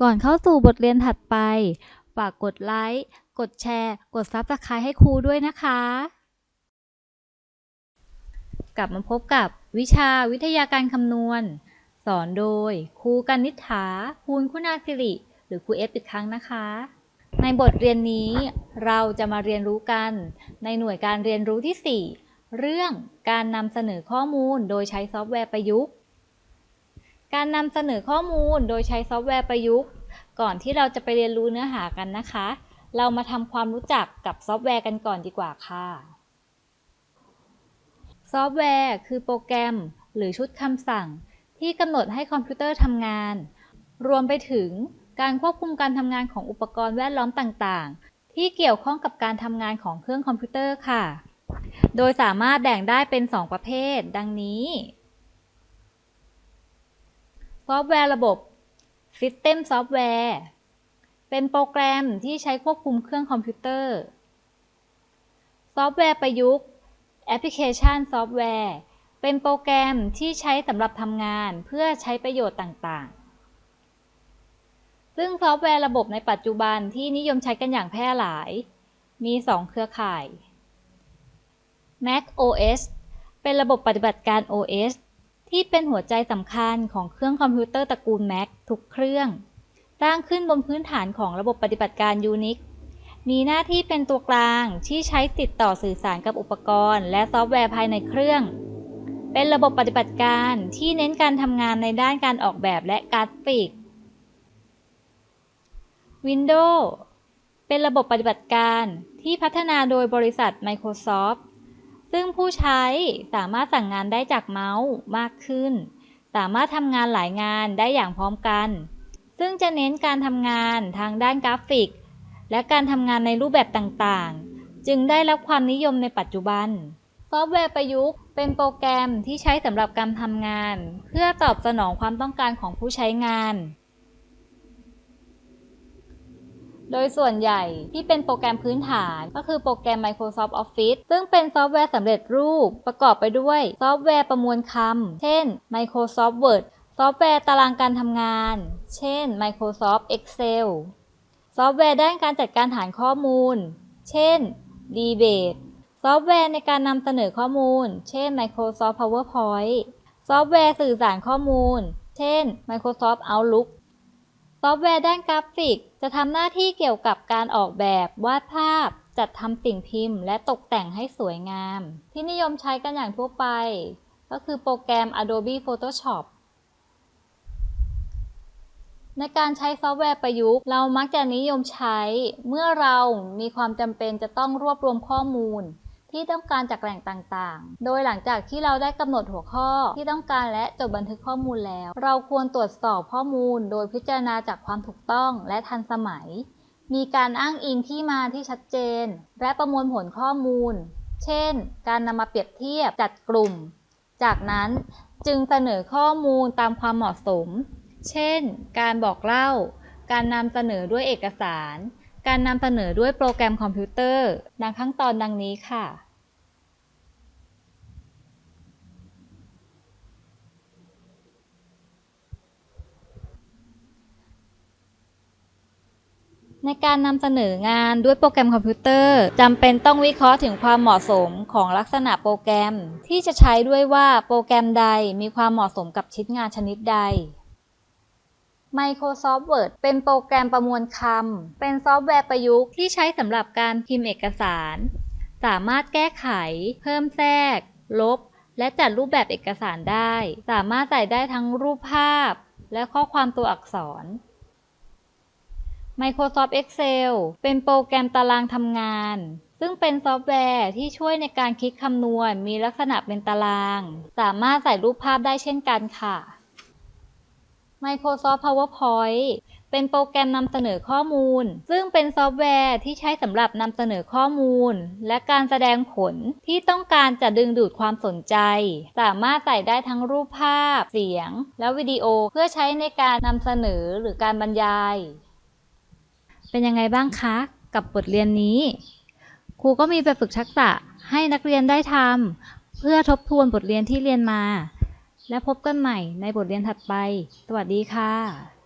ก่อนเข้าสู่บทเรียนถัดไป ฝากกดไลค์ กดแชร์ กด Subscribe ให้ครูด้วยนะคะ กลับมาพบกับวิชาวิทยาการคำนวณ สอนโดยครูกันนิษฐาภูลคุณาสิริ หรือครูเอฟอีกครั้งนะคะ ในบทเรียนนี้เราจะมาเรียนรู้กัน ในหน่วยการเรียนรู้ที่ 4 เรื่องการนำเสนอข้อมูลโดยใช้ซอฟต์แวร์ประยุกต์ การนำเสนอข้อมูลโดยใช้ซอฟต์แวร์ประยุกต์ ก่อนที่เราจะไปเรียนรู้เนื้อหากันนะคะ เรามาทำความรู้จักกับซอฟต์แวร์กันก่อนดีกว่าค่ะ ซอฟต์แวร์ คือโปรแกรม หรือชุดคำสั่ง ที่กำหนดให้คอมพิวเตอร์ทำงาน รวมไปถึงการควบคุมการทำงานของอุปกรณ์แวดล้อมต่างๆ ที่เกี่ยวข้องกับการทำงานของเครื่องคอมพิวเตอร์ค่ะ โดยสามารถแบ่งได้เป็น 2 ประเภท ดังนี้ ซอฟต์แวร์ระบบ System Software เป็นโปรแกรมที่ใช้ควบคุมเครื่องคอมพิวเตอร์ ซอฟต์แวร์ประยุกต์ Application Software เป็นโปรแกรมที่ใช้สำหรับทำงานเพื่อใช้ประโยชน์ต่างๆ ซึ่งซอฟต์แวร์ระบบในปัจจุบันที่นิยมใช้กันอย่างแพร่หลาย มี 2 เครือข่าย Mac OS เป็นระบบปฏิบัติการ OS ที่เป็นหัวใจสำคัญของเครื่องคอมพิวเตอร์ตระกูล Mac ทุกเครื่อง สร้างขึ้นบนพื้นฐานของระบบปฏิบัติการ Unix มีหน้าที่เป็นตัวกลางที่ใช้ติดต่อสื่อสารกับอุปกรณ์ และซอฟต์แวร์ภายในเครื่อง เป็นระบบปฏิบัติการที่เน้นการทำงานในด้านการออกแบบและกราฟิก Windows เป็นระบบปฏิบัติการที่พัฒนาโดยบริษัท Microsoft ซึ่งผู้ใช้สามารถสั่งงานได้จากเมาส์มากขึ้น สามารถทำงานหลายงานได้อย่างพร้อมกัน ซึ่งจะเน้นการทำงานทางด้านกราฟิก และการทำงานในรูปแบบต่างๆ จึงได้รับความนิยมในปัจจุบัน ซอฟต์แวร์ประยุกต์ เป็นโปรแกรมที่ใช้สำหรับการทำงาน เพื่อตอบสนองความต้องการของผู้ใช้งาน โดยส่วนใหญ่ที่เป็นโปรแกรมพื้นฐาน ก็คือโปรแกรม Microsoft Office ซึ่งเป็นซอฟต์แวร์สำเร็จรูป ประกอบไปด้วยซอฟต์แวร์ประมวลคำ เช่น Microsoft Word ซอฟต์แวร์ตารางการทำงาน เช่น Microsoft Excel ซอฟต์แวร์ด้านการจัดการฐานข้อมูล เช่น DBase ซอฟต์แวร์ในการนำเสนอข้อมูล เช่น Microsoft PowerPoint ซอฟต์แวร์สื่อสารข้อมูล เช่น Microsoft Outlook ซอฟต์แวร์ด้านกราฟิก จะทำหน้าที่เกี่ยวกับการออกแบบ วาดภาพ จัดทำสิ่งพิมพ์ และตกแต่งให้สวยงาม ที่นิยมใช้กันอย่างทั่วไป ก็คือโปรแกรม Adobe Photoshop ในการใช้ซอฟต์แวร์ประยุกต์ เรามักจะนิยมใช้ เมื่อเรามีความจำเป็นจะต้องรวบรวมข้อมูล ที่ต้องการจากแหล่งต่างๆ โดยหลังจากที่เราได้กำหนดหัวข้อที่ต้องการและจดบันทึกข้อมูลแล้ว เราควรตรวจสอบข้อมูล โดยพิจารณาจากความถูกต้องและทันสมัย มีการอ้างอิงที่มาที่ชัดเจน และประมวลผลข้อมูล เช่น การนำมาเปรียบเทียบจัดกลุ่ม จากนั้นจึงเสนอข้อมูลตามความเหมาะสม เช่น การบอกเล่า การนำเสนอด้วยเอกสาร การนำเสนอด้วยโปรแกรมคอมพิวเตอร์ดังขั้นตอนดังนี้ค่ะ ในการนำเสนองานด้วยโปรแกรมคอมพิวเตอร์จำเป็นต้องวิเคราะห์ถึงความเหมาะสมของลักษณะโปรแกรม ที่จะใช้ด้วยว่าโปรแกรมใดมีความเหมาะสมกับชิ้นงานชนิดใด Microsoft Word เป็นโปรแกรมประมวลคำ เป็นซอฟต์แวร์ประยุกต์ที่ใช้สำหรับการพิมพ์เอกสาร สามารถแก้ไข เพิ่มแทรก ลบ และจัดรูปแบบเอกสารได้ สามารถใส่ได้ทั้งรูปภาพ และข้อความตัวอักษร Microsoft Excel เป็นโปรแกรมตารางทำงาน ซึ่งเป็นซอฟต์แวร์ที่ช่วยในการคิดคำนวณ มีลักษณะเป็นตาราง สามารถใส่รูปภาพได้เช่นกันค่ะ Microsoft PowerPoint เป็นโปรแกรมนำเสนอข้อมูล ซึ่งเป็นซอฟต์แวร์ที่ใช้สำหรับนำเสนอข้อมูล และการแสดงผลที่ต้องการจะดึงดูดความสนใจ สามารถใส่ได้ทั้งรูปภาพ เสียง และวิดีโอเพื่อใช้ในการนำเสนอหรือการบรรยาย เป็นยังไงบ้างคะ กับบทเรียนนี้ ครูก็มีแบบฝึกทักษะให้นักเรียนได้ทำเพื่อทบทวนบทเรียนที่เรียนมา และพบกันใหม่ในบทเรียนถัดไป สวัสดีค่ะ